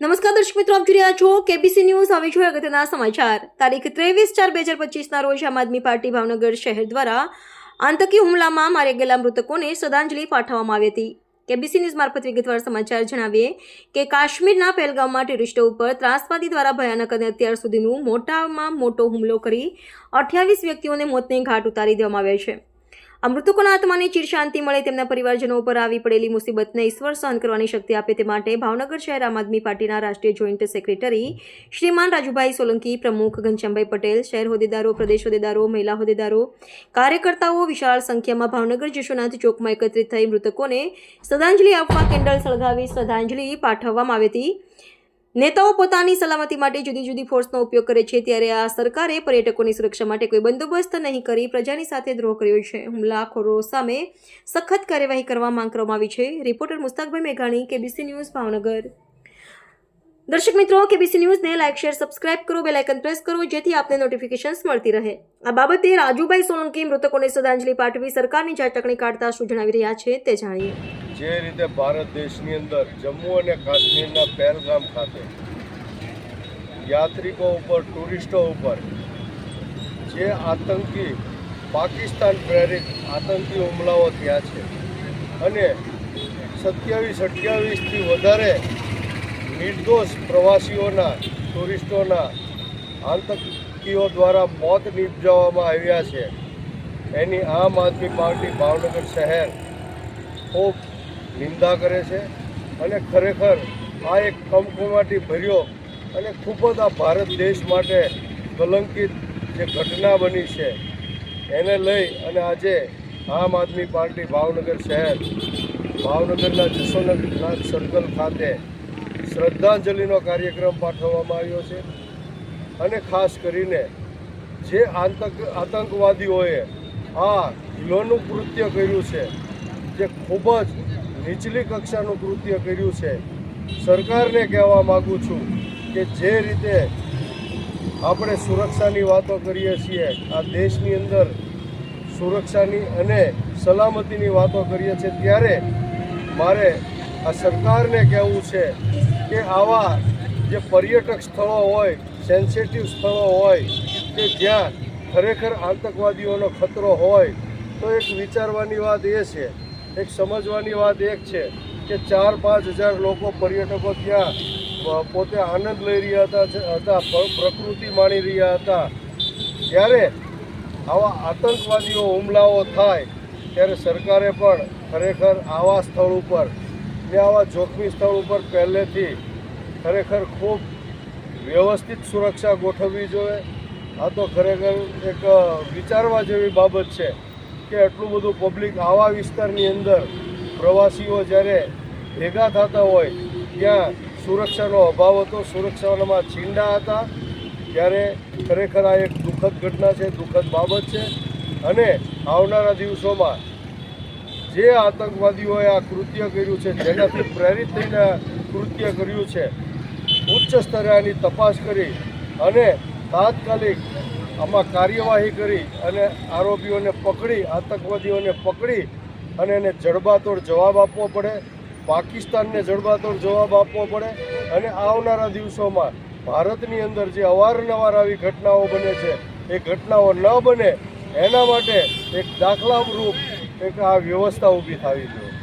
નમસ્કાર દર્શક મિત્રો, આપ જોઈ રહ્યા છો કેબીસી ન્યૂઝ હવે જોઈએ અગત્યના સમાચાર. તારીખ ત્રેવીસ ચાર બે હજાર પચીસના રોજ આમ આદમી પાર્ટી ભાવનગર શહેર દ્વારા આતંકી હુમલામાં માર્યા ગયેલા મૃતકોને શ્રદ્ધાંજલિ પાઠવવામાં આવી હતી. કેબીસી ન્યૂઝ મારફત વિગતવાર સમાચાર જણાવીએ કે કાશ્મીરના પહેલગામમાં ટેરિસ્ટો ઉપર ત્રાસવાદી દ્વારા ભયાનક અને અત્યાર સુધીનું મોટામાં મોટો હુમલો કરી અઠ્યાવીસ વ્યક્તિઓને મોતને ઘાટ ઉતારી દેવામાં આવ્યા છે. આ મૃતકોના આત્માને ચીર શાંતિ મળે તેમના પરિવારજનો ઉપર આવી પડેલી મુસીબતને ઈશ્વર સહન કરવાની શક્તિ આપે તે માટે ભાવનગર શહેર આમ આદમી પાર્ટીના રાષ્ટ્રીય જોઈન્ટ સેક્રેટરી શ્રીમાન રાજુભાઈ સોલંકી, પ્રમુખ ઘનશ્યામભાઈ પટેલ, શહેર હોદ્દેદારો, પ્રદેશ હોદ્દેદારો, મહિલા હોદ્દેદારો, કાર્યકર્તાઓ વિશાળ સંખ્યામાં ભાવનગર જશોનાથ ચોકમાં એકત્રિત થઈ મૃતકોને શ્રદ્ધાંજલિ આપવા કેન્ડલ સળગાવી શ્રદ્ધાંજલિ પાઠવવામાં આવી હતી. નેતાઓ પોતાની સલામતી માટે જુદી જુદી ફોર્સનો ઉપયોગ કરે છે ત્યારે આ સરકારે પર્યટકોની સુરક્ષા માટે કોઈ બંદોબસ્ત નહીં કરી, પ્રજાની સાથે દ્રોહ કર્યો છે. હુમલાખોરો સામે સખત કાર્યવાહી કરવા માંગ કરવામાં આવી છે. રિપોર્ટર મુસ્તાકભાઈ મેઘાણી, કેબીસી ન્યૂઝ ભાવનગર. દર્શક મિત્રો, કેબીસી ન્યૂઝને લાઇક શેર સબસ્ક્રાઇબ કરો બેલ આઇકન પ્રેસ કરો, જેથી આપને નોટિફિકેશન્સ મળતી રહે. આ બાબતે રાજુભાઈ સોલંકી મૃતકોને શ્રદ્ધાંજલિ પાઠવી સરકારની ઝાટકણી કાઢતા શું જણાવી રહ્યા છે તે જાણીએ. જે રીતે ભારત દેશની અંદર જમ્મુ અને કાશ્મીરના પહેલગામ ખાતે યાત્રિકો ઉપર, ટુરિસ્ટો ઉપર જે આતંકી પાકિસ્તાન પ્રેરિત આતંકી હુમલાઓ થયા છે અને સત્યાવીસ અઠ્યાવીસથી વધારે નિર્દોષ પ્રવાસીઓના, ટુરિસ્ટોના આતંકીઓ દ્વારા મોત નિપજાવવામાં આવ્યા છે. એની આમ આદમી પાર્ટી ભાવનગર શહેર ખૂબ નિંદા કરે છે અને ખરેખર આ એક કમકુમાટી ભર્યો અને ખૂબ જ આ ભારત દેશ માટે કલંકિત જે ઘટના બની છે. એને લઈ અને આજે આમ આદમી પાર્ટી ભાવનગર શહેર, ભાવનગરના જશોનાથ સર્કલ ખાતે શ્રદ્ધાંજલિનો કાર્યક્રમ પાઠવવામાં આવ્યો છે. અને ખાસ કરીને જે આતંક, આતંકવાદીઓએ આ હિલોનું કૃત્ય કર્યું છે, જે ખૂબ જ નીચલી કક્ષાનું કૃત્ય કર્યું છે, સરકારને કહેવા માગું છું કે જે રીતે આપણે સુરક્ષાની વાતો કરીએ છીએ, આ દેશની અંદર સુરક્ષાની અને સલામતીની વાતો કરીએ છીએ, ત્યારે મારે આ સરકારને કહેવું છે કે આવા જે પર્યટક સ્થળો હોય સેન્સિટિવ સ્થળો હોય, કે જ્યાં ખરેખર આતંકવાદીઓનો ખતરો હોય, તો એક વિચારવાની વાત એ છે, એક સમજવાની વાત એક છે, કે ચાર પાંચ હજાર લોકો પર્યટકો ત્યાં પોતે આનંદ લઈ રહ્યા હતા હતા પ્રકૃતિ માણી રહ્યા હતા. ત્યારે આવા આતંકવાદીઓ હુમલાઓ થાય, ત્યારે સરકારે પણ ખરેખર આવા સ્થળ ઉપર ને આવા જોખમી સ્થળ ઉપર પહેલેથી ખરેખર ખૂબ વ્યવસ્થિત સુરક્ષા ગોઠવવી જોઈએ. આ તો ખરેખર એક વિચારવા જેવી બાબત છે કે એટલું બધું પબ્લિક આવા વિસ્તારની અંદર પ્રવાસીઓ જ્યારે ભેગા થતા હોય, ત્યાં સુરક્ષાનો અભાવ હતો. સુરક્ષામાં છીંડા હતા. ત્યારે ખરેખર આ એક દુઃખદ ઘટના છે, દુઃખદ બાબત છે. અને આવનારા દિવસોમાં જે આતંકવાદીઓએ આ કૃત્ય કર્યું છે, જેનાથી પ્રેરિત થઈને કૃત્ય કર્યું છે, ઉચ્ચ સ્તરે આની તપાસ કરી અને તાત્કાલિક આમાં કાર્યવાહી કરી અને આરોપીઓને પકડી, આતંકવાદીઓને પકડી અને એને જડબાતોડ જવાબ આપવો પડે, પાકિસ્તાનને જડબાતોડ જવાબ આપવો પડે અને આવનારા દિવસોમાં ભારતની અંદર જે અવારનવાર આવી ઘટનાઓ બને છે, એ ઘટનાઓ ન બને, એના માટે એક દાખલારૂપ એક આ વ્યવસ્થા ઊભી થવી જોઈએ.